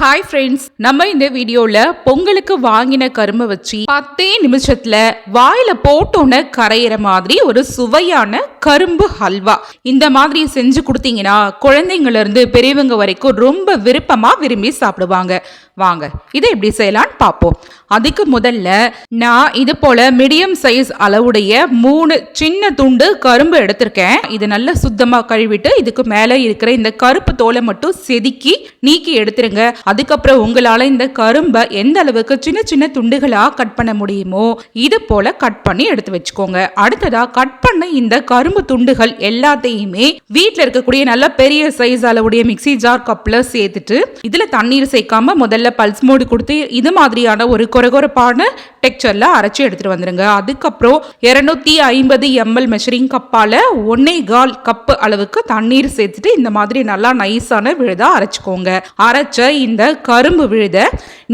Hi friends நம்ம இந்த வீடியோவில் பொங்கலுக்கு வாங்கின கரும்பை வச்சு பத்தே நிமிஷத்தில் வாயில் போட்டோன்னு கரையிற மாதிரி ஒரு சுவையான கரும்பு ஹல்வா. இந்த மாதிரி செஞ்சு கொடுத்தீங்கன்னா குழந்தைங்கள்லருந்து பெரியவங்க வரைக்கும் ரொம்ப விருப்பமாக விரும்பி சாப்பிடுவாங்க. வாங்க இதை எப்படி செய்யலான்னு பார்ப்போம். அதுக்கு முதல்ல நான் இது போல மீடியம் சைஸ் அளவுடைய மூணு சின்ன துண்டு கரும்பு எடுத்திருக்கேன். இது நல்லா சுத்தமா கழுவிட்டு இதுக்கு மேல இருக்கிற இந்த கருப்பு தோலை மட்டும் செதுக்கி நீக்கி எடுத்துருங்க. அதுக்கப்புறம் உங்களால இந்த கரும்பை எந்த அளவுக்கு சின்ன சின்ன துண்டுகளா கட் பண்ண முடியுமோ இது போல கட் பண்ணி எடுத்து வச்சுக்கோங்க. அடுத்ததா கட் பண்ண இந்த கரும்பு துண்டுகள் எல்லாத்தையுமே வீட்டில் இருக்கக்கூடிய நல்ல பெரிய சைஸ் அளவுடைய மிக்சி ஜார் கப்ல சேர்த்துட்டு இதுல தண்ணீர் சேர்க்காம முதல்ல பல்ஸ் மோடு கொடுத்து இது மாதிரியான ஒரு கொரகொரப்பான டெக்சரில் அரைச்சி எடுத்துட்டு வந்துடுங்க அதுக்கப்புறம் இரநூத்தி ஐம்பது எம்எல் மெஷரிங் கப்பால் ஒன்னே கால் கப் அளவுக்கு தண்ணீர் சேர்த்துட்டு இந்த மாதிரி நல்லா நைஸான விழுதா அரைச்சிக்கோங்க. அரைச்ச இந்த கரும்பு விழுத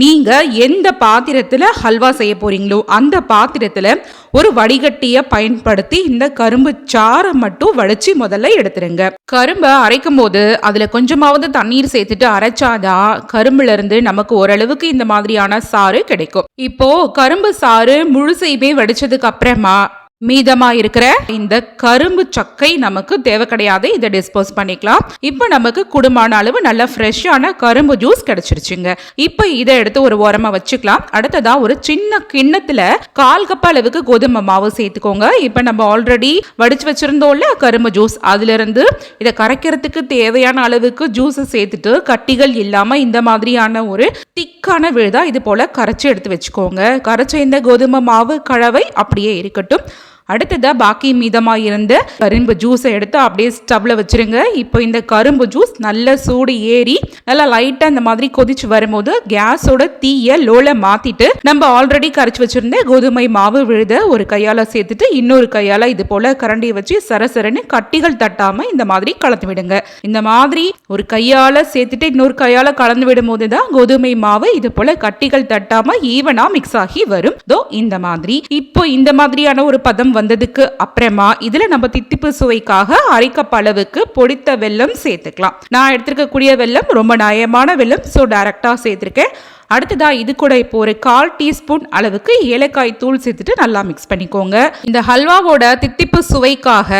நீங்க எந்த பாத்திரத்துல ஹல்வா செய்ய போறீங்களோ அந்த பாத்திரத்துல ஒரு வடிகட்டியை பயன்படுத்தி இந்த கரும்பு சாறை மட்டும் வடிச்சு முதல்ல எடுத்துருங்க. கரும்பை அரைக்கும் போது அதுல கொஞ்சமாவது தண்ணீர் சேர்த்துட்டு அரைச்சாதான் கரும்புல இருந்து நமக்கு ஓரளவுக்கு இந்த மாதிரியான சாறு கிடைக்கும். இப்போ கரும்பு சாறு முழுசையுமே வடித்ததுக்கு அப்புறமா மீதமாக இருக்கிற இந்த கரும்பு சக்கை நமக்கு தேவை கிடையாது இதை டிஸ்போஸ் பண்ணிக்கலாம். இப்போ நமக்கு குடும்பமான அளவு நல்ல ஃப்ரெஷ்ஷான கரும்பு ஜூஸ் கிடைச்சிருச்சுங்க. இப்போ இதை எடுத்து ஒரு ஓரமாக வச்சுக்கலாம். அடுத்ததா ஒரு சின்ன கிண்ணத்தில் கால் கப் அளவுக்கு கோதுமை மாவு சேர்த்துக்கோங்க. இப்போ நம்ம ஆல்ரெடி வடிச்சு வச்சிருந்தோம்ல கரும்பு ஜூஸ் அதுலேருந்து இதை கரைக்கிறதுக்கு தேவையான அளவுக்கு ஜூஸை சேர்த்துட்டு கட்டிகள் இல்லாமல் இந்த மாதிரியான ஒரு திக்கான விழுதா இது போல் கரைச்சி எடுத்து வச்சுக்கோங்க. கரைச்ச இந்த கோதுமை மாவு கலவை அப்படியே இருக்கட்டும். அடுத்ததாக பாக்கி மீதமாக இருந்த கரும்பு ஜூஸை எடுத்து அப்படியே ஸ்டவ்வில் வச்சுருங்க. இப்போ இந்த கரும்பு ஜூஸ் நல்லா சூடு ஏறி நல்லா லைட்டாக இந்த மாதிரி கொதிச்சு வரும்போது கேஸோட தீயை லோல மாற்றிட்டு நம்ம ஆல்ரெடி கரைச்சி வச்சுருந்த கோதுமை மாவு விழுத ஒரு கையால் சேர்த்துட்டு இன்னொரு கையால் இது போல் கரண்டியை வச்சு சரசரன்னு கட்டிகள் தட்டாமல் இந்த மாதிரி கலந்து விடுங்க. இந்த மாதிரி ஒரு கையால் சேர்த்துட்டு இன்னொரு கையால் கலந்து விடும் போது தான் கோதுமை மாவு இது போல் கட்டிகள் தட்டாமல் ஈவனாக மிக்ஸ் ஆகி வரும். தோ இந்த மாதிரி. இப்போ இந்த மாதிரியான ஒரு பதம் வந்ததுக்கு அப்புறமா இதுல நம்ம தித்திப்பு சுவைக்காக அரைக்கப் அளவுக்கு பொடித்த வெல்லம் சேர்த்துக்கலாம். நான் எடுத்திருக்கக்கூடிய வெல்லம் ரொம்ப நயமான வெல்லம் ஸோ டைரக்டா சேர்த்திருக்கேன். அடுத்ததாக இது கூட இப்போ ஒரு கால் டீஸ்பூன் அளவுக்கு ஏலக்காய் தூள் சேர்த்துட்டு நல்லா மிக்ஸ் பண்ணிக்கோங்க. இந்த ஹல்வாவோட தித்திப்பு சுவைக்காக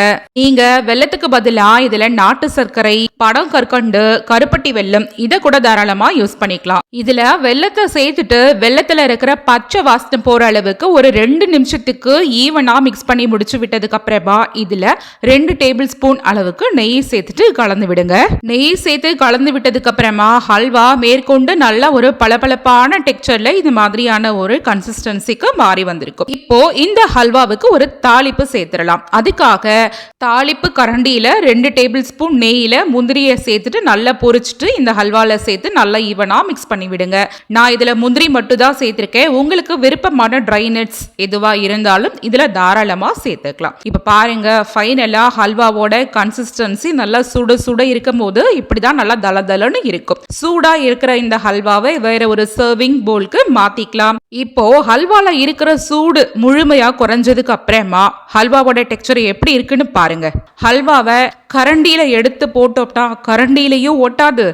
நீங்க வெள்ளத்துக்கு பதிலா இதுல நாட்டு சர்க்கரை படம் கற்கண்டு கருப்பட்டி வெல்லம் இதை கூட தாராளமா யூஸ் பண்ணிக்கலாம். இதுல வெள்ளத்தை சேர்த்துட்டு வெள்ளத்துல இருக்கிற பச்சை வாசனை போற அளவுக்கு ஒரு ரெண்டு நிமிஷத்துக்கு ஈவனா மிக்ஸ் பண்ணி முடிச்சு விட்டதுக்கு அப்புறமா இதுல ரெண்டு டேபிள் ஸ்பூன் அளவுக்கு நெய் சேர்த்துட்டு கலந்து விடுங்க. நெய் சேர்த்து கலந்து விட்டதுக்கு அப்புறமா ஹல்வா மேற்கொண்டு நல்லா ஒரு பளபளப்பான டெக்ஸ்சர்ல இது மாதிரியான ஒரு கன்சிஸ்டன்சிக்கு மாறி வந்திருக்கும். இப்போ இந்த ஹல்வாவுக்கு ஒரு தாளிப்பு சேர்த்துடலாம். அதுக்காக தாளிப்பு கரண்டியில ரெண்டு டேபிள் ஸ்பூன் நெய்யில முந்திரியை சேர்த்துட்டு நல்லா பொரிச்சிட்டு இந்த ஹல்வால சேர்த்து நல்லா ஈவனா மிக்ஸ் பண்ணி விடுங்க நான் இதுல முந்திரி மட்டும் தான் சேர்த்திருக்கேன். உங்களுக்கு விருப்பமான ட்ரை நட்ஸ் எதுவா இருந்தாலும் இதுல தாராளமா சேர்த்துக்கலாம். இப்ப பாருங்க ஃபைனலா ஹல்வாவோட கன்சிஸ்டன்சி நல்லா சுட சுட இருக்கும் போது இப்படிதான் நல்லா தல இருக்கும். சூடா இருக்கிற இந்த ஹல்வாவை வேற ஒரு சர்விங் போல்க்கு மாத்திக்கலாம். இப்போ ஹல்வால இருக்கிற சூடு முழுமையா குறைஞ்சதுக்கு அப்புறமா ஹல்வாவோட டெக்ஸ்சர் எப்படி இருக்குன்னு பாருங்க. ஹல்வாவை கரண்டியில எடுத்து போட்டோம்னா கரண்டியிலையும் ஒட்டாது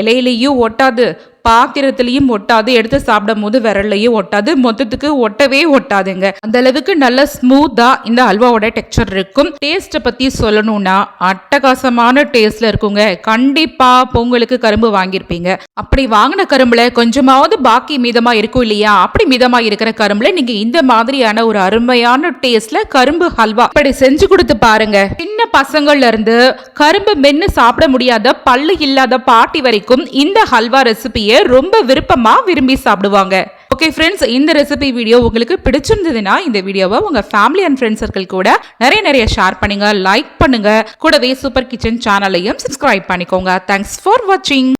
இலையிலையும் ஒட்டாது பாத்திரத்திலையும் ஒட்டாது எடுத்து சாப்பிடும் போது விரல்லையும் ஒட்டாது மொத்தத்துக்கு ஒட்டவே ஒட்டாதுங்க. அந்த அளவுக்கு நல்ல ஸ்மூத்தா இந்த அல்வாவோட டெக்ஸ்சர் இருக்கும். டேஸ்ட்டை பத்தி சொல்லணும்னா அட்டகாசமான டேஸ்ட்ல இருக்குங்க. கண்டிப்பா பொங்கலுக்கு கரும்பு வாங்கியிருப்பீங்க. அப்படி வாங்கின கரும்புல கொஞ்சமாவது பாக்கி மீதமா இருக்கும் இல்லையா? அப்படி மீதமா இருக்கிற கரும்புல நீங்க இந்த மாதிரியான ஒரு அருமையான டேஸ்ட்ல கரும்பு ஹல்வா இப்படி செஞ்சு கொடுத்து பாருங்க. சின்ன பசங்கள்ல இருந்து கரும்பு மென்னு சாப்பிட முடியாத பல்லு இல்லாத பாட்டி வரைக்கும் இந்த ஹல்வா ரெசிபியை ரொம்ப விருப்பமா விரும்பி சாப்பிடுவாங்க. ஓகே ஃப்ரெண்ட்ஸ் இந்த ரெசிபி வீடியோ உங்களுக்கு பிடிச்சிருந்ததுன்னா இந்த வீடியோவை உங்க ஃபேமிலி அண்ட் ஃப்ரெண்ட்ஸ் சர்க்கிள் கூட நிறைய நிறைய ஷேர் பண்ணுங்க லைக் பண்ணுங்க. கூடவே சூப்பர் கிச்சன் சேனலையும் சப்ஸ்கிரைப் பண்ணிக்கோங்க. தேங்க்ஸ் ஃபார் வாட்சிங்